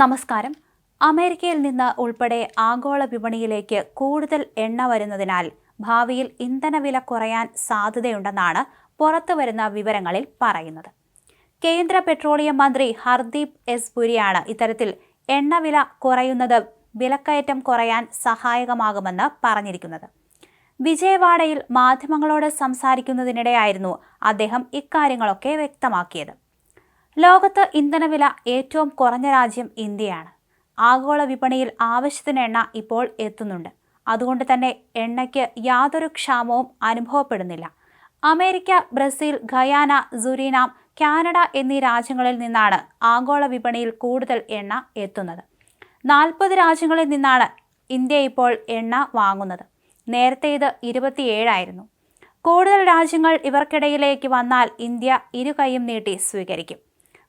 നമസ്കാരം. അമേരിക്കയിൽ നിന്ന് ഉൾപ്പെടെ ആഗോള വിപണിയിലേക്ക് കൂടുതൽ എണ്ണ വരുന്നതിനാൽ ഭാവിയിൽ ഇന്ധനവില കുറയാൻ സാധ്യതയുണ്ടെന്നാണ് പുറത്തുവരുന്ന വിവരങ്ങളിൽ പറയുന്നത്. കേന്ദ്ര പെട്രോളിയം മന്ത്രി ഹർദീപ് എസ് പുരിയാണ് ഇത്തരത്തിൽ എണ്ണവില കുറയുന്നത് വിലക്കയറ്റം കുറയാൻ സഹായകമാകുമെന്ന് പറഞ്ഞിരിക്കുന്നത്. വിജയവാഡയിൽ മാധ്യമങ്ങളോട് സംസാരിക്കുന്നതിനിടെയായിരുന്നു അദ്ദേഹം ഇക്കാര്യങ്ങളൊക്കെ വ്യക്തമാക്കിയത്. ലോകത്ത് ഇന്ധനവില ഏറ്റവും കുറഞ്ഞ രാജ്യം ഇന്ത്യയാണ്. ആഗോള വിപണിയിൽ ആവശ്യത്തിന് എണ്ണ ഇപ്പോൾ എത്തുന്നുണ്ട്. അതുകൊണ്ട് തന്നെ എണ്ണയ്ക്ക് യാതൊരു ക്ഷാമവും അനുഭവപ്പെടുന്നില്ല. America Brazil Guyana Suriname Canada എന്നീ രാജ്യങ്ങളിൽ നിന്നാണ് ആഗോള വിപണിയിൽ കൂടുതൽ എണ്ണ എത്തുന്നത്. നാൽപ്പത് രാജ്യങ്ങളിൽ നിന്നാണ് ഇന്ത്യ ഇപ്പോൾ എണ്ണ വാങ്ങുന്നത്. നേരത്തെ ഇത് ഇരുപത്തിയേഴായിരുന്നു കൂടുതൽ രാജ്യങ്ങൾ ഇവർക്കിടയിലേക്ക് വന്നാൽ ഇന്ത്യ ഇരുകൈയും നീട്ടി സ്വീകരിക്കും.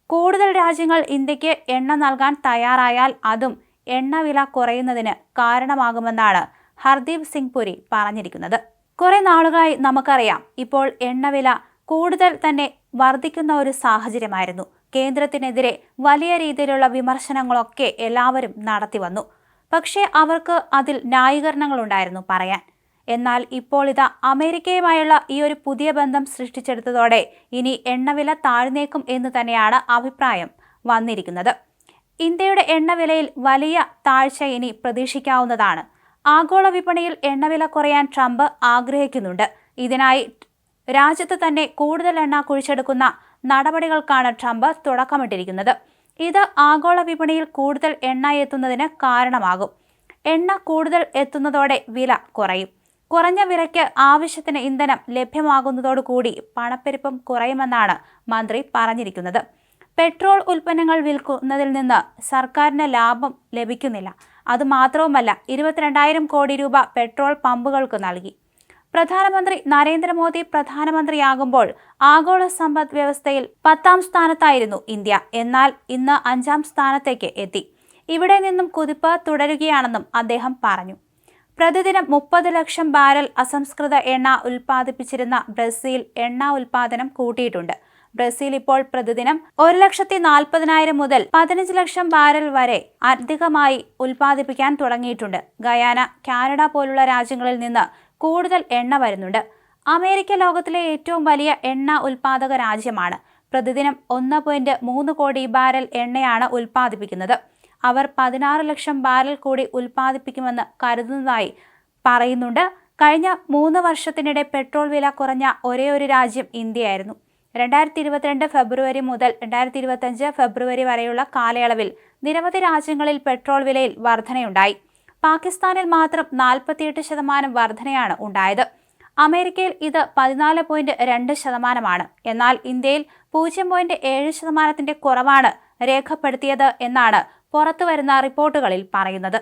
കൂടുതൽ രാജ്യങ്ങൾ ഇന്ത്യയ്ക്ക് എണ്ണ നൽകാൻ തയ്യാറായാൽ അതും എണ്ണവില കുറയുന്നതിന് കാരണമാകുമെന്നാണ് ഹർദീപ് സിംഗ് പുരി പറഞ്ഞിരിക്കുന്നത്. കുറെ നാളുകളായി നമുക്കറിയാം ഇപ്പോൾ എണ്ണവില കൂടുതൽ തന്നെ വർദ്ധിക്കുന്ന ഒരു സാഹചര്യമായിരുന്നു. കേന്ദ്രത്തിനെതിരെ വലിയ രീതിയിലുള്ള വിമർശനങ്ങളൊക്കെ എല്ലാവരും നടത്തി വന്നു പക്ഷേ അവർക്ക് അതിൽ ന്യായീകരണങ്ങളുണ്ടായിരുന്നു പറയാൻ. എന്നാൽ ഇപ്പോൾ ഇത് അമേരിക്കയുമായുള്ള ഈ ഒരു പുതിയ ബന്ധം സൃഷ്ടിച്ചെടുത്തതോടെ ഇനി എണ്ണവില താഴ്ന്നേക്കും എന്ന് തന്നെയാണ് അഭിപ്രായം വന്നിരിക്കുന്നത്. ഇന്ത്യയുടെ എണ്ണവിലയിൽ വലിയ താഴ്ച ഇനി പ്രതീക്ഷിക്കാവുന്നതാണ്. ആഗോള വിപണിയിൽ എണ്ണവില കുറയാൻ ട്രംപ് ആഗ്രഹിക്കുന്നുണ്ട്. ഇതിനായി രാജ്യത്ത് തന്നെ കൂടുതൽ എണ്ണ കുഴിച്ചെടുക്കുന്ന നടപടികൾക്കാണ് ട്രംപ് തുടക്കമിട്ടിരിക്കുന്നത്. ഇത് ആഗോള വിപണിയിൽ കൂടുതൽ എണ്ണ എത്തുന്നതിന് കാരണമാകും. എണ്ണ കൂടുതൽ എത്തുന്നതോടെ വില കുറയും. കുറഞ്ഞ വിലയ്ക്ക് ആവശ്യത്തിന് ഇന്ധനം ലഭ്യമാകുന്നതോടുകൂടി പണപ്പെരുപ്പം കുറയുമെന്നാണ് മന്ത്രി പറഞ്ഞിരിക്കുന്നത്. പെട്രോൾ ഉൽപ്പന്നങ്ങൾ വിൽക്കുന്നതിൽ നിന്ന് സർക്കാരിന് ലാഭം ലഭിക്കുന്നില്ല. അതുമാത്രവുമല്ല ഇരുപത്തിരണ്ടായിരം കോടി രൂപ പെട്രോൾ പമ്പുകൾക്ക് നൽകി. പ്രധാനമന്ത്രി നരേന്ദ്രമോദി പ്രധാനമന്ത്രിയാകുമ്പോൾ ആഗോള സമ്പദ് വ്യവസ്ഥയിൽ പത്താം സ്ഥാനത്തായിരുന്നു ഇന്ത്യ. എന്നാൽ ഇന്ന് അഞ്ചാം സ്ഥാനത്തേക്ക് എത്തി. ഇവിടെ നിന്നും കുതിപ്പ് തുടരുകയാണെന്നും അദ്ദേഹം പറഞ്ഞു. പ്രതിദിനം മുപ്പത് ലക്ഷം ബാരൽ അസംസ്കൃത എണ്ണ ഉൽപ്പാദിപ്പിച്ചിരുന്ന ബ്രസീൽ എണ്ണ ഉൽപ്പാദനം കൂട്ടിയിട്ടുണ്ട്. ബ്രസീൽ ഇപ്പോൾ പ്രതിദിനം ഒരു ലക്ഷത്തി നാൽപ്പതിനായിരം മുതൽ പതിനഞ്ച് ലക്ഷം ബാരൽ വരെ അധികമായി ഉൽപ്പാദിപ്പിക്കാൻ തുടങ്ങിയിട്ടുണ്ട്. ഗയാന കാനഡ പോലുള്ള രാജ്യങ്ങളിൽ നിന്ന് കൂടുതൽ എണ്ണ വരുന്നുണ്ട്. അമേരിക്ക ലോകത്തിലെ ഏറ്റവും വലിയ എണ്ണ ഉൽപാദക രാജ്യമാണ്. പ്രതിദിനം ഒന്ന് പോയിന്റ് മൂന്ന് കോടി ബാരൽ എണ്ണയാണ് ഉൽപ്പാദിപ്പിക്കുന്നത്. അവർ പതിനാറ് ലക്ഷം ബാരൽ കൂടി ഉൽപ്പാദിപ്പിക്കുമെന്ന് കരുതുന്നതായി പറയുന്നുണ്ട്. കഴിഞ്ഞ മൂന്ന് വർഷത്തിനിടെ പെട്രോൾ വില കുറഞ്ഞ ഒരേ ഒരു രാജ്യം ഇന്ത്യയായിരുന്നു. രണ്ടായിരത്തി ഇരുപത്തിരണ്ട് ഫെബ്രുവരി മുതൽ രണ്ടായിരത്തി ഇരുപത്തഞ്ച് ഫെബ്രുവരി വരെയുള്ള കാലയളവിൽ നിരവധി രാജ്യങ്ങളിൽ പെട്രോൾ വിലയിൽ വർധനയുണ്ടായി. പാകിസ്ഥാനിൽ മാത്രം നാൽപ്പത്തിയെട്ട് ശതമാനം വർധനയാണ് ഉണ്ടായത്. അമേരിക്കയിൽ ഇത് പതിനാല് പോയിന്റ് രണ്ട് ശതമാനമാണ്. എന്നാൽ ഇന്ത്യയിൽ പൂജ്യം പോയിന്റ് ഏഴ് ശതമാനത്തിന്റെ കുറവാണ് രേഖപ്പെടുത്തിയത് എന്നാണ് പുറത്തുവരുന്ന റിപ്പോർട്ടുകളിൽ പറയുന്നത്